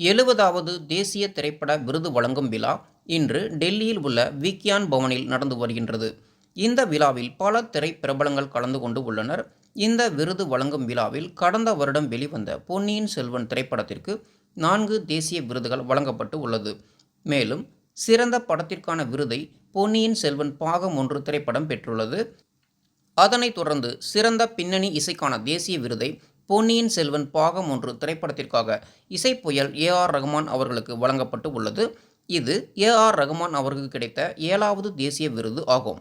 எழுபதாவது தேசிய திரைப்பட விருது வழங்கும் விழா இன்று டெல்லியில் உள்ள விக்யான் பவனில் நடந்து வருகின்றது. இந்த விழாவில் பல திரைப்பிரபலங்கள் கலந்து கொண்டு உள்ளனர். இந்த விருது வழங்கும் விழாவில் கடந்த வருடம் வெளிவந்த பொன்னியின் செல்வன் திரைப்படத்திற்கு நான்கு தேசிய விருதுகள் வழங்கப்பட்டு உள்ளது. மேலும் சிறந்த படத்திற்கான விருதை பொன்னியின் செல்வன் பாகம் ஒன்று திரைப்படம் பெற்றுள்ளது. அதனைத் தொடர்ந்து சிறந்த பின்னணி இசைக்கான தேசிய விருதை பொன்னியின் செல்வன் பாகம் ஒன்று திரைப்படத்திற்காக இசைப்புயல் ஏ ஆர் ரகுமான் அவர்களுக்கு வழங்கப்பட்டு உள்ளது. இது ஏ ஆர் ரகுமான் அவர்களுக்கு கிடைத்த ஏழாவது தேசிய விருது ஆகும்.